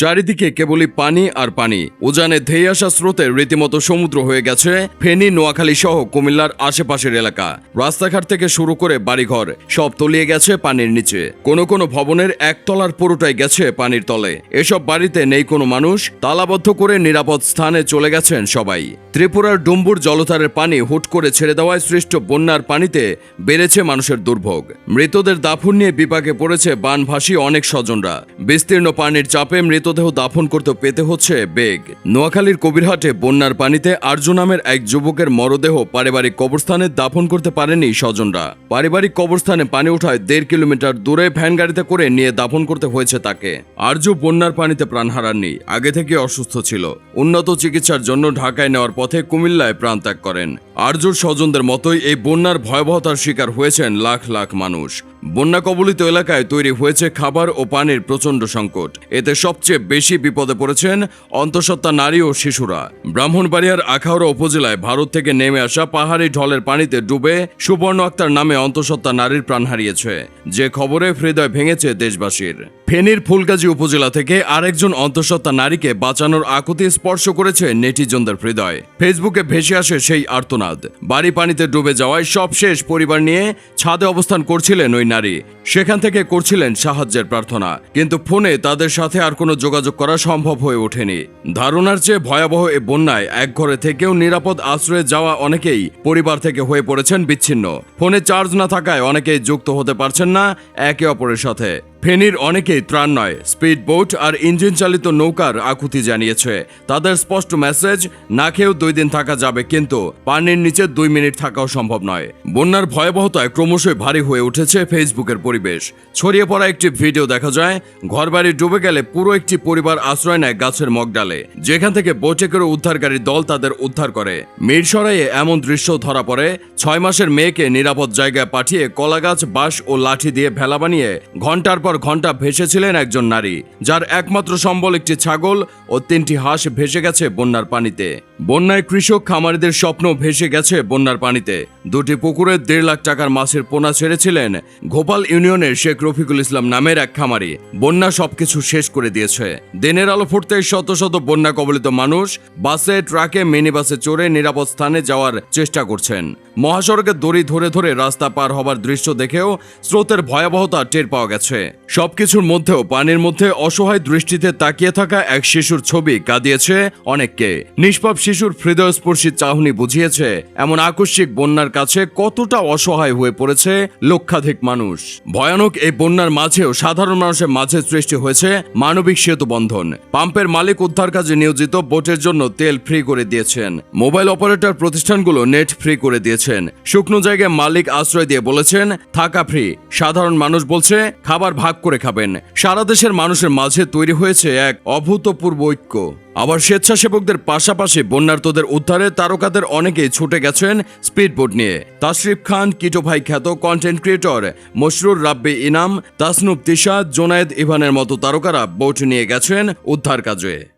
চারিদিকে কেবলই পানি আর পানি। উজানে ধেয়ে আসা স্রোতে রীতিমতো সমুদ্র হয়ে গেছে, ফেনী, নোয়াখালী সহ কুমিল্লার আশেপাশের এলাকা। রাস্তাঘাট থেকে শুরু করে বাড়িঘর, সব তলিয়ে গেছে পানির নিচে। কোনো কোনো ভবনের একতলার পুরোটাই গেছে পানির তলে। এসব বাড়িতে নেই কোনো মানুষ, তালাবদ্ধ করে নিরাপদ স্থানে চলে গেছেন সবাই। ত্রিপুরার ডুম্বুর জলধারের পানি হুট করে ছেড়ে দেওয়ায় সৃষ্ট বন্যার পানিতে বেড়েছে মানুষের দুর্ভোগ। মৃতদের দাফন নিয়ে বিপাকে পড়েছে বানভাসী অনেক স্বজনরা। বিস্তীর্ণ পানির চাপে মৃতদেহ দাফন করতে পেতে হচ্ছে বেগ। নোয়াখালীর কবিরহাটে বন্যার পানিতে আর্য নামের এক যুবকের মরদেহ পারিবারিক কবরস্থানে দাফন করতে পারেনি স্বজনরা। পারিবারিক কবরস্থানে পানি ওঠায় দেড় কিলোমিটার দূরে ভ্যান গাড়িতে করে নিয়ে দাফন করতে হয়েছে তাকে। আর্য বন্যার পানিতে প্রাণ হারাননি, আগে থেকে অসুস্থ ছিল। উন্নত চিকিৎসার জন্য ঢাকায় নেওয়ার পথে কুমিল্লায় প্রাণ ত্যাগ করেন। আর্যর স্বজনদের মতোই এই বন্যার ভয়াবহতার শিকার হয়েছেন লাখ লাখ মানুষ। বন্যা কবলিত এলাকায় তৈরি হয়েছে খাবার ও পানির প্রচণ্ড সংকট। এতে সবচেয়ে বেশি বিপদে পড়েছেন অন্তঃসত্ত্বা নারী ও শিশুরা। ব্রাহ্মণবাড়িয়ার আখাউড়া উপজেলায় ভারত থেকে নেমে আসা পাহাড়ি ঢলের পানিতে ডুবে সুবর্ণ আক্তার নামে অন্তঃসত্ত্বা নারীর প্রাণ হারিয়েছে। যে খবরে হৃদয় ভেঙেছে দেশবাসীর। ফেনীর ফুলগাজী উপজেলা থেকে আরেকজন অন্তঃসত্ত্বা নারীকে বাঁচানোর আকুতি স্পর্শ করেছে নেটিজনদের হৃদয়। ফেসবুকে ভেসে আসে সেই আর্তনাদ বাড়ি পানিতে ডুবে যাওয়ায় সব শেষ পরিবার নিয়ে ছাদে অবস্থান করছিলেন ওই নারী। সেখান থেকে করছিলেন সাহায্যের প্রার্থনা। কিন্তু ফোনে তাদের সাথে আর কোনো যোগাযোগ করা সম্ভব হয়ে ওঠেনি। ধারণার চেয়ে ভয়াবহ এ বন্যায় এক ঘরে থেকেও নিরাপদ আশ্রয়ে যাওয়া অনেকেই পরিবার থেকে হয়ে পড়েছেন বিচ্ছিন্ন। ফোনে চার্জ না থাকায় অনেকেই যুক্ত হতে পারছেন না একে অপরের সাথে। ফেনীর অনেকেই ত্রাণ নয় স্পিড বোট আর ইঞ্জিন চালিত নৌকার আকুতি জানিয়েছে। তাদের স্পষ্ট মেসেজ, না খেয়েও দুই দিন থাকা যাবে কিন্তু পানির নিচে দুই মিনিট থাকাও সম্ভব নয়। বন্যার ভয়াবহতায় ক্রমশই ভারী হয়ে উঠেছে ফেসবুকের পরিবেশ। ছড়িয়ে পড়া একটি ভিডিও দেখা যায়, ঘরবাড়ি ডুবে গেলে পুরো একটি পরিবার আশ্রয় নেয় গাছের মগডালে। যেখান থেকে বোটে করে উদ্ধারকারী দল তাদের উদ্ধার করে। মিরসরাইয়ে এমন দৃশ্য ধরা পড়ে, ছয় মাসের মেয়েকে নিরাপদ জায়গায় পাঠিয়ে কলাগাছ, বাঁশ ও লাঠি দিয়ে ভেলা বানিয়ে ঘণ্টার পর ঘণ্টা ভেসেছিলেন একজন নারী, যার একমাত্র সম্বল একটি ছাগল ও তিনটি হাঁস ভেসে গেছে বন্যার পানিতে। বন্যায় কৃষক খামারিদের স্বপ্ন ভেসে গেছে বন্যার পানিতে। দুটি পুকুরে দেড় লাখ টাকার মাছের পোনা ছেড়েছিলেন গোপাল ইউনিয়নের শেখ রফিকুল ইসলাম নামের এক খামারি। বন্যা সবকিছু শেষ করে দিয়েছে। দিনের আলো ফুটতে শত শত বন্যা কবলিত মানুষ বাসে, ট্রাকে মিনি বাসে চড়ে নিরাপদ স্থানে যাওয়ার চেষ্টা করছেন। মহাসড়কের দড়ি ধরে ধরে রাস্তা পার হবার দৃশ্য দেখেও স্রোতের ভয়াবহতা টের পাওয়া গেছে। সবকিছুর মধ্যেও পানির মধ্যে অসহায় দৃষ্টিতে তাকিয়ে থাকা এক শিশুর ছবি কাঁদিয়েছে অনেককে। নিষ্পাপ শিশুর হৃদয়স্পর্শী চাহনি বুঝিয়েছে, এমন আকস্মিক বন্যার কাছে কতটা অসহায় হয়ে পড়েছে লক্ষাধিক মানুষ। ভয়ানক এই বন্যার মাঝেও সাধারণ মানুষের মাঝে সৃষ্টি হয়েছে মানবিক সেতু বন্ধন। পাম্পের মালিক উদ্ধার কাজে নিয়োজিত বোটের জন্য তেল ফ্রি করে দিয়েছেন। মোবাইল অপারেটর প্রতিষ্ঠানগুলো নেট ফ্রি করে দিয়েছেন। শুকনো জায়গায় মালিক আশ্রয় দিয়ে বলেছেন, থাকা ফ্রি। সাধারণ মানুষ বলছে, খাবার ভাগ করে খাবেন। সারা দেশের মানুষের মাঝে তৈরি হয়েছে এক অভূতপূর্ব ঐক্য। আবার স্বেচ্ছাসেবকদের পাশাপাশি বন্যার্তদের উদ্ধারে তারকাদের অনেকেই ছুটে গেছেন স্পিডবোট নিয়ে। তাশরিফ খান, কিটো ভাই খ্যাত কন্টেন্ট ক্রিয়েটর মশরুর রাব্বি ইনাম, তাসনুব তিশা, জোনায়েদ ইভানের মতো তারকারা বোট নিয়ে গেছেন উদ্ধার কাজে।